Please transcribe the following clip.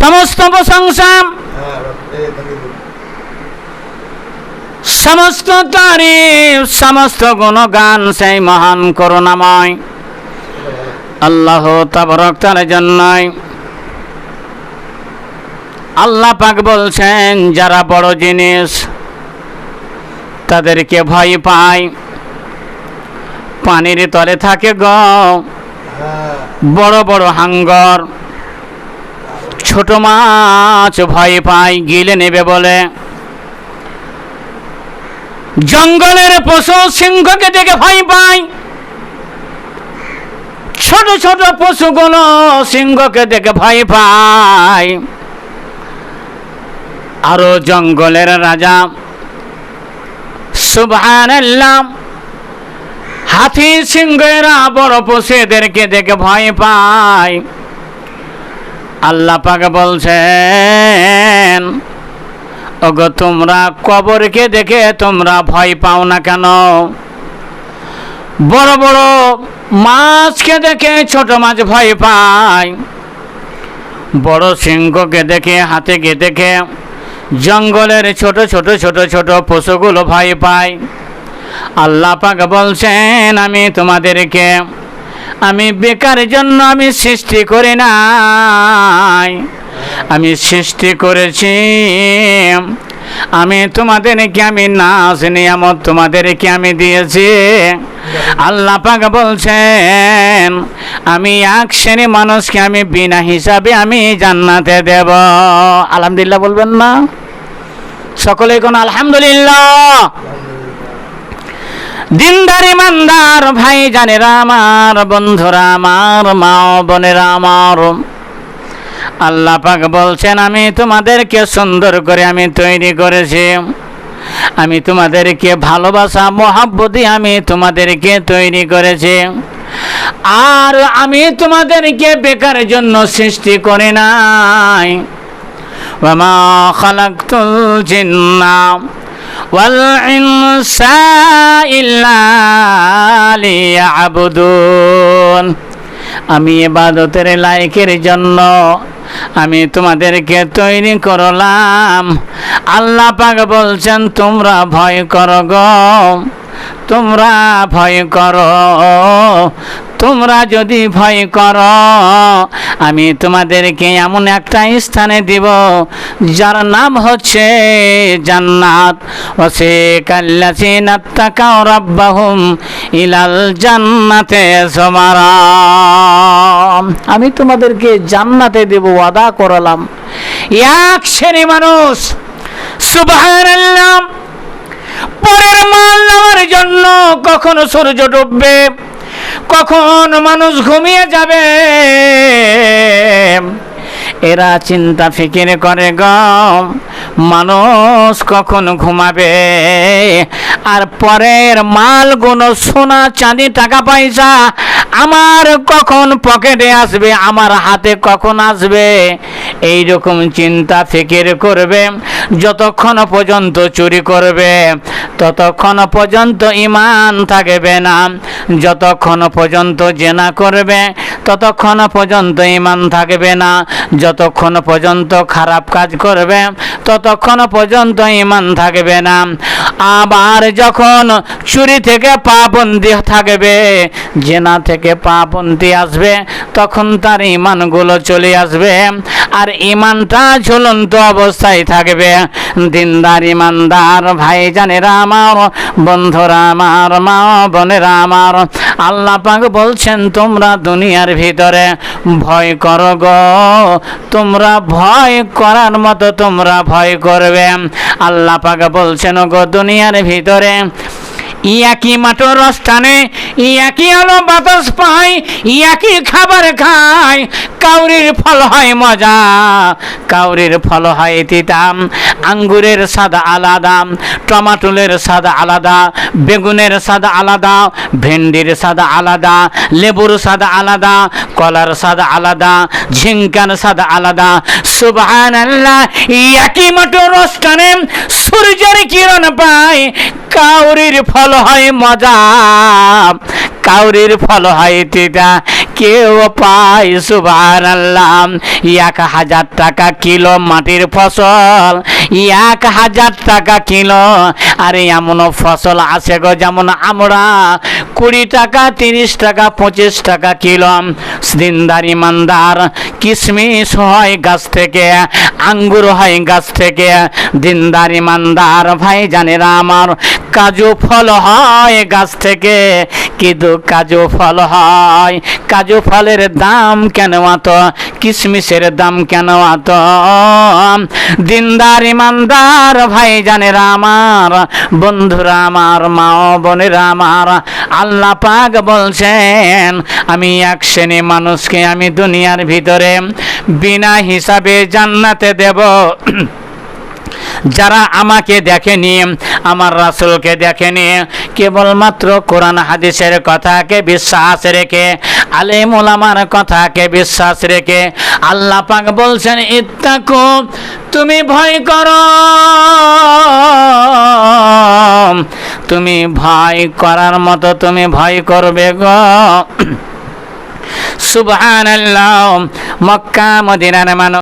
সমস্ত প্রশংসা সমস্ত তারিফ, সমস্ত গুণগান সেই মহান করুণাময়। আল্লাহ তাবরক তার জন্যই। আল্লাহ পাক বলছেন, যারা বড় জিনিস তাদেরকে ভয় পায়। পানির তলে থাকে গ। বড় বড় হাঙ্গর। ছোট মাছ ভয় পায় গিলে নেবে বলে। জঙ্গলের পশু সিংহকে দেখে ভয় পায় ছোট ছোট পশুগুলো সিংহকে দেখে ভয় পায় আরও জঙ্গলের রাজা, সুবহানাল্লাহ, হাতি সিংহেরা বড় পশুদেরকে দেখে ভয় পায়। আল্লাহ পাক বলছেন, ওগো, তোমরা কবরকে দেখে তোমরা ভয় পাও না কেন? বড় বড় মাছকে দেখে ছোট মাছ ভয় পায়। বড় সিংহকে দেখে হাতে হাতিকে দেখে জঙ্গলের ছোট ছোট ছোট ছোট পশুগুলো ভয় পায়। আল্লাহ পাক বলছেন, আমি তোমাদেরকে আমি বেকার জন্য আমি সৃষ্টি করি নাই। আমি সৃষ্টি করেছি। আমি তোমাদেরকে আমি নাচ, নিয়ামত তোমাদেরকে আমি দিয়েছি। আল্লাহ পাক বলছেন, আমি এক শ্রেণি মানুষকে আমি বিনা হিসাবে আমি জান্নাতে দেব। আলহামদুলিল্লাহ বলবেন না? সকলে কোন আলহামদুলিল্লাহ? দিনদার ইমানদার ভাই জানেরা আমার, বন্ধুরা আমার মা বোনেরা আমার। আল্লাহ পাক বলছেন, আমি তোমাদেরকে সুন্দর করে আমি তৈরি করেছি। আমি তোমাদেরকে ভালোবাসা, মহাব্বতি আমি তোমাদেরকে তৈরি করেছি। আর আমি তোমাদেরকে বেকার জন্য সৃষ্টি করে নাই। জিন্না। والإنس إلا ليعبدون আমি এবাদতের লাইকের জন্য আমি তোমাদেরকে তৈরি করলাম আল্লাহ পাক বলছেন তোমরা ভয় করো গো তোমরা ভয় করো তোমরা যদি ভয় করো, আমি তোমাদেরকে এমন একটা স্থানে দিব, যার নাম হচ্ছে জান্নাত। ও সে কাল্লাসি নাত্তাকাও রাব্বাহুম ইলাল জান্নাতে আমি তোমাদেরকে জান্নাতে দেব, ওয়াদা করালাম। এক শ্রেণি মানুষ, সুবহানাল্লাহ, পরের মাল নেওয়ার জন্য কখনো সূর্য ডুববে। কখন মানুষ ঘুমিয়ে যাবে? এরা চিন্তা ফিকির করে গ, মানুষ কখন ঘুমাবে? আর পরের মালগুলো সোনা, চাঁদি, টাকা, পয়সা আমার কখন পকেটে আসবে? আমার হাতে কখন আসবে? এই রকম চিন্তা ফিকির করবে, যতক্ষণ পর্যন্ত চুরি করবে ততক্ষণ পর্যন্ত ইমান থাকবে না। যতক্ষণ পর্যন্ত জেনা করবে, ততক্ষণ পর্যন্ত ইমান থাকবে না। যতক্ষণ পর্যন্ত খারাপ কাজ করবে, ততক্ষণ পর্যন্ত ইমান থাকবে না। আবার যখন চুরি থেকে পা পাবন্দি থাকবে, জেনা থেকে পা পাবন্দি আসবে, তখন তার ইমানগুলো চলে আসবে, আর ইমানটা ঝুলন্ত অবস্থায় থাকবে। দিনদার, ইমানদার ভাই জানেরা আমার, বন্ধুরা আমার, মা বোনেরা আমার, আল্লাহ পাক বলছেন, তোমরা দুনিয়ার ভিতরে ভয় করো গো। তোমরা ভয় করার মতো তোমরা ভয় করবে। আল্লাহ পাক বলছেন গো দুনিয়ার ভিতরে ইয়াকি মাটোর স্থানে ইয়াকি আলো বাতাস পায় ইয়াকি খাবার খায় কাউরির ফল হয় মজা, কাউরির ফল হয় তিতাম। আঙ্গুরের স্বাদ আলাদা, টমাটোলের স্বাদ আলাদা, বেগুনের স্বাদ আলাদা, ভেন্ডির স্বাদ আলাদা, লেবুর স্বাদ আলাদা, কলার স্বাদ আলাদা, ঝিঙ্কার স্বাদ আলাদা। সুবহান আল্লাহ ইয়াকি মাটোর স্থানে সূর্যের কিরণ পায়, কাউরির ফল হয় মজা। কাউরির ফল হয় তিতা কেউ পায় সুবাহ আল্লাহ এক হাজার টাকা কিলো মাটির ফসল, এক হাজার টাকা কিলো। আরে এমন ফসল আছে গো যেমন আমরা, কুড়ি টাকা, তিরিশ টাকা, পঁচিশ টাকা কিলো। দিনদার ইমানদার কিশমিশ হয় গাছ থেকে, আঙ্গুর হয় গাছ থেকে। দিনদার ইমানদার ভাই জানেরা আমার, কাজু ফল হয় গাছ থেকে। কিন্তু কাজু ফল হয়। কাজু ফলের দাম কেন অত কিশমিশের দাম কেন অত দিনদার, ইমানদার ভাই জানেরা আমার, বন্ধুরা আমার, মা বোনেরা আমার, আল্লাহ পাক বলছেন, আমি এক শ্রেণি মানুষকে আমি দুনিয়ার ভিতরে বিনা হিসাবে জান্নাতে দেব। যারা আমাকে দেখেনি আমার রাসুলকে দেখেনি। কেবলমাত্র কোরআন হাদিসের কথাকে বিশ্বাস রেখে, আলেম ওলামার কথাকে বিশ্বাস রেখে আল্লাহ পাক বলছেন, ইত্তাকু, তুমি ভয় করো। তুমি ভয় করার মতো তুমি ভয় করবে গো। সুবহানাল্লাহ, মক্কা মদিনার মানুষ